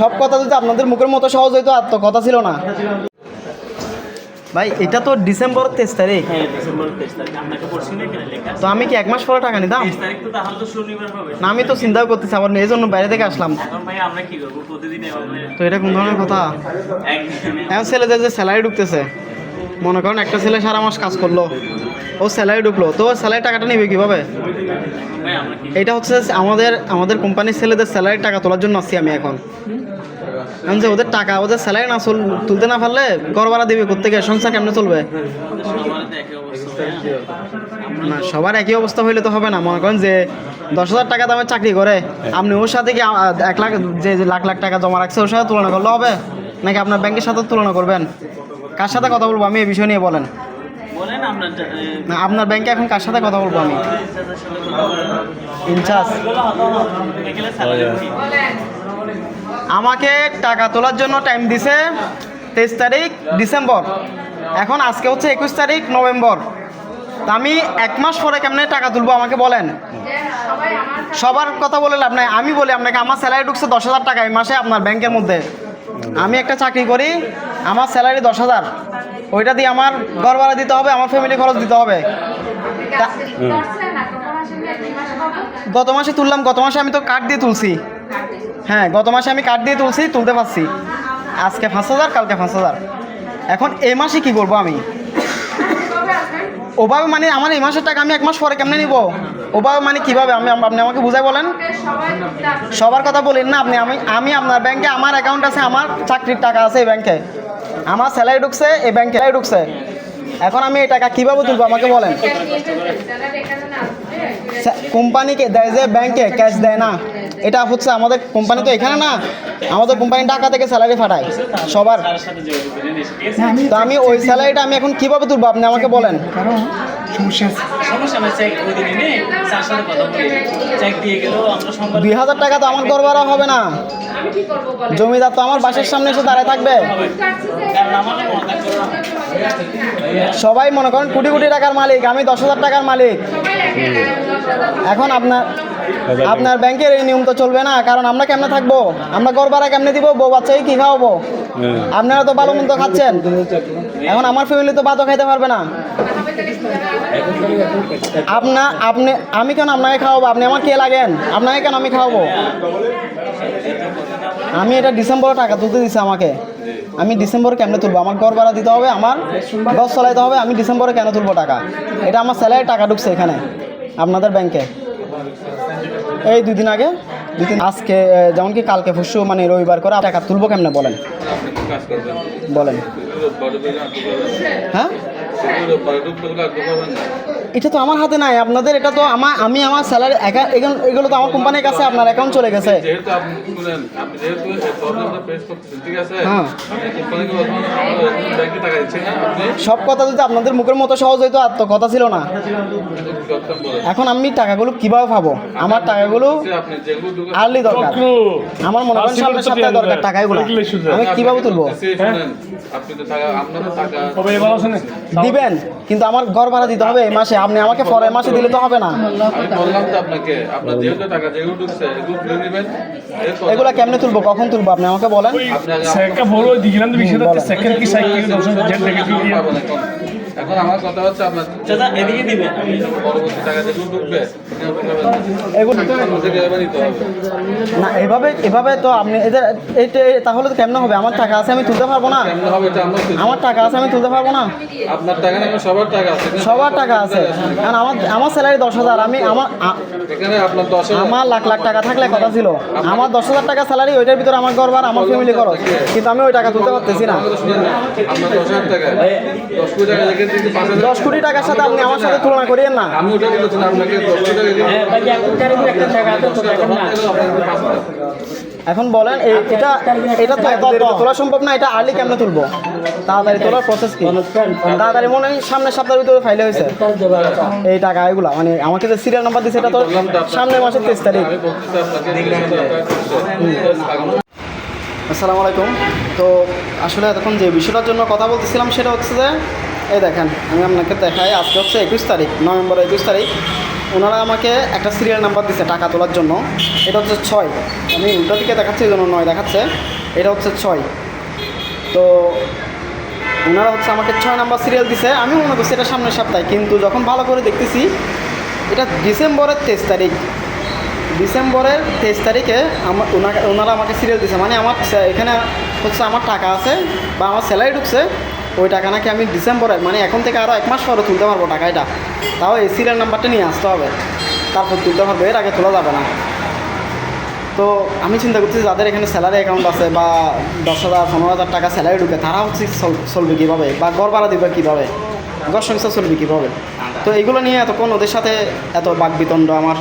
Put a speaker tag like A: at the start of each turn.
A: সব কথা যদি আপনাদের মুখের মতো সহজ হইতো আর তো কথা ছিল না। ভাই এটা তো ডিসেম্বর তেইশ তারিখ।
B: হ্যাঁ
A: তো আমি কি এক মাস পরে টাকা নিতাম? না আমি তো চিন্তাও করতেছি আবার এই জন্য বাইরে থেকে আসলাম। তো এটা কোন ধরনের কথা? এখন ছেলেদের যে স্যালারি ঢুকতেছে মনে করেন একটা ছেলে সারা মাস কাজ করল, ও স্যালারি ঢুকলো, তো স্যালারি টাকাটা নেবে কীভাবে? এটা হচ্ছে আমাদের আমাদের কোম্পানির ছেলেদের স্যালারি টাকা তোলার জন্য আসছি আমি এখন। এখন যে ওদের টাকা, ওদের স্যালারি না তুলতে না পারলে ঘর ভাড়া দেবে কোথেকে সংসার কেমনে চলবে। না, সবার একই অবস্থা হইলে তো হবে না। মনে করেন যে দশ হাজার টাকা দামের চাকরি করে, আপনি ওর সাথে কি এক লাখ যে লাখ লাখ টাকা জমা রাখছে, ওর সাথে তুলনা করলে হবে? নাকি আপনার ব্যাংকের সাথে তুলনা করবেন? কার সাথে কথা বলব? আমি এই বিষয় নিয়ে বলেন। না আপনার ব্যাংকে এখন কার সাথে কথা বলব আমি। ইনচার্জ? আমাকে টাকা তোলার জন্য টাইম দিছে তেইশ তারিখ ডিসেম্বর। এখন আজকে হচ্ছে একুশ তারিখ নভেম্বর। তা আমি এক মাস পরে কেমনে টাকা তুলবো আমাকে বলেন। সবার কথা বলে লাভ নাই আমি বলি আপনাকে আমার স্যালারি ঢুকছে দশ হাজার টাকা এই মাসে আপনার ব্যাংকের মধ্যে। আমি একটা চাকরি করি আমার স্যালারি দশ হাজার। ওইটা দিয়ে আমার ঘর ভাড়া দিতে হবে, আমার ফ্যামিলি খরচ দিতে হবে। গত মাসে তুললাম, গত মাসে আমি তো কার্ড দিয়ে তুলছি। হ্যাঁ গত মাসে আমি কার্ড দিয়ে তুলছি, তুলতে পারছি। আজকে পাঁচ হাজার, কালকে পাঁচ হাজার। এখন এই মাসে কি করব আমি? ওভাবে মানে আমার এই মাসের টাকা আমি এক মাস পরে কেমনে নিব? ওভাবে মানে কীভাবে? আমি আপনি আমাকে বুঝাই বলেন। সবার কথা বলেন না আপনি। আমি আমি আপনার ব্যাংকে আমার অ্যাকাউন্ট আছে, আমার চাকরির টাকা আছে এই ব্যাংকে আমার স্যালারি ঢুকছে এই ব্যাংকে স্যালারি ঢুকছে। এখন আমি এই টাকা কীভাবে তুলবো আমাকে বলেন। কোম্পানিকে দেয় যে ব্যাংকে ক্যাশ দেয় না। এটা হচ্ছে আমাদের কোম্পানি তো এখানে না আমাদের কোম্পানি টাকা থেকে স্যালারি ফাটায় সবার? তো আমি ওই স্যালারিটা আমি এখন কীভাবে তুলবো আপনি আমাকে বলেন।
B: সমস্যা নাই চেক ওই দিনই নে? স্যার সাথে কথা বলি। চেক দিয়ে গেলেও আমরা সংবাদ
A: দুই হাজার টাকা তো আমার ঘর ভাড়া হবে না। জমিদার তো আমার বাসার সামনে এসে দাঁড়ায় থাকবে।
B: মনে
A: সবাই মনে করেন কোটি কোটি টাকার মালিক আমি দশ হাজার টাকার মালিক। এখন আপনার আপনার ব্যাংকের এই নিয়ম তো চলবে না কারণ আমরা কেমনে থাকব? আমরা ঘর ভাড়া কেমনে দিব? বউ বাচ্চাকে কি খাওয়াবো? আপনারা তো ভালো মন্দ খাচ্ছেন। এখন আমার ফ্যামিলি তো ভাতও খাইতে পারবে না। আপনা, আপনি, আমি কেন আপনাকে খাওয়াবো? আপনি আমার কে লাগেন? আপনাকে কেন আমি খাওয়াবো? আমি এটা ডিসেম্বরে টাকা তুলতে দিছে আমাকে। আমি ডিসেম্বরে কেমনে তুলবো? আমার ঘর ভাড়া দিতে হবে, আমার গছ চলাইতে হবে, আমি ডিসেম্বরে কেন তুলবো টাকা? এটা আমার স্যালারি টাকা ঢুকছে এখানে, আপনাদের ব্যাংকে এই দুই দিন আগে, দুই দিন আজকে যেমন কি কালকে পরশু মানে রবিবার করে টাকা তুলবো কেমনে বলেন? বলেন। হ্যাঁ?
C: এগুলো বড় করে আনতে পারবেন না
A: এটা তো আমার হাতে নাই আপনাদের এটা তো আমার আমি আমার স্যালারি এগুলো তো আমার কোম্পানির কাছে আপনার অ্যাকাউন্ট চলে গেছে।
C: যেহেতু আপনি শুনেন আপনি যেহেতু এই প্রবলেমটা ফেস করতেছেন ঠিক আছে?
A: হ্যাঁ। সব কথা যদি আপনাদের মুখের মতো সহজ হইতো আর তো কথা ছিল না। এখন আমি টাকাগুলো কীভাবে পাবো? আমার টাকাগুলো
C: ঢুকে
A: আর্লি দরকার। আমার মনে করেন সামনের সপ্তাহে দরকার টাকা এগুলো আমি কীভাবে তুলবো?
C: টাকা
A: দিবেন কিন্তু আমার ঘর ভাড়া দিতে হবে এই মাসে। আপনি আমাকে পরের মাসে দিলে তো হবে না।
C: আমি বললাম তো আপনাকে আপনার যেহেতু টাকা যেগুলো ঢুকছে এগুলো তুলে নেবেন এরপর
A: এগুলা কেমনে তুলবো? কখন তুলবো আপনি আমাকে বলেন?
C: আপনি আগে
D: সেকা বড় দিলাম তো বিশ সেকেন্ড কি সাইকেল
C: এখন এখন আমার কথা হচ্ছে আপনার
B: চাচা এদিকে দিবেন
C: পরবর্তী টাকা যেগুলো ঢুকবে
A: না এভাবে এভাবে তো আপনি এদের এটা তাহলে তো কেমনে হবে? আমার টাকা আছে আমি তুলতে পারব না।
C: কেমন হবে এটা আমরা
A: টাকা আছে আমি তুলতে পারব না।
C: আপনার টাকা না সবার টাকা আছে
A: সবার টাকা আছে। কারণ আমার আমার স্যালারি দশ হাজার আমি আমার
C: এখানে আপনার দশ
A: আমার লাখ লাখ টাকা থাকলে কথা ছিল। আমার দশ হাজার টাকা স্যালারি ওইটার ভিতরে আমার ঘর আমার ফ্যামিলি খরচ। কিন্তু আমি ওই টাকা তুলতে পারতেছি না।
C: দশ কোটি
A: টাকার সাথে আপনি আমার সাথে তুলনা করিয়েন না।
C: আমি ওটা বলেছি আপনাকে দশ কোটি হাজার
A: এখন বলেন এটা এটা তো তোলা সম্ভব না এটা আর্লি কেমনে তুলবো? তাড়াতাড়ি তোলার প্রসেস কি? তাড়াতাড়ি মনে হয় সামনের সপ্তাহের ভিতরে ফাইলে হয়েছে। এই টাকা এগুলা মানে আমাকে যে সিরিয়াল নাম্বার দিচ্ছে এটা তো সামনের মাসের তেইশ তারিখ। আসসালামু আলাইকুম। তো আসলে এতক্ষণ যে বিষয়টার জন্য কথা বলতেছিলাম সেটা হচ্ছে যে এই দেখেন, আমি আপনাকে দেখাই, আজকে হচ্ছে একুশ তারিখ নভেম্বর একুশ তারিখ। ওনারা আমাকে একটা সিরিয়াল নাম্বার দিচ্ছে টাকা তোলার জন্য। এটা হচ্ছে ছয়। আমি উল্টা দিকে দেখাচ্ছি, এই জন্য নয় দেখাচ্ছে। এটা হচ্ছে ছয়। তো ওনারা হচ্ছে আমাকে ছয় নাম্বার সিরিয়াল দিছে। আমি মনে করছি এটা সামনের সপ্তাহে, কিন্তু যখন ভালো করে দেখতেছি, এটা ডিসেম্বরের তেইশ তারিখ। ডিসেম্বরের তেইশ তারিখে আমার ওনাকে, ওনারা আমাকে সিরিয়াল দিছে। মানে আমার এখানে হচ্ছে আমার টাকা আছে বা আমার স্যালারি ঢুকছে। ওই টাকা নাকি আমি ডিসেম্বরে মানে এখন থেকে আরও এক মাস পরে তুলতে পারব টাকা এটা তাও এই নাম্বারটা নিয়ে আসতে হবে। তারপর তুলতে পারব, এর আগে তোলা যাবে না। তো আমি চিন্তা করছি যাদের এখানে স্যালারি অ্যাকাউন্ট আছে বা দশ হাজার, পনেরো হাজার টাকা স্যালারি ঢুকে, তারা হচ্ছে চল- চলবে কীভাবে? বা ঘর ভাড়া দিবে কীভাবে? ঘর সংসার চলবে কীভাবে? তো এইগুলো নিয়ে এতক্ষণ ওদের সাথে এত বাকবিতণ্ড আমার।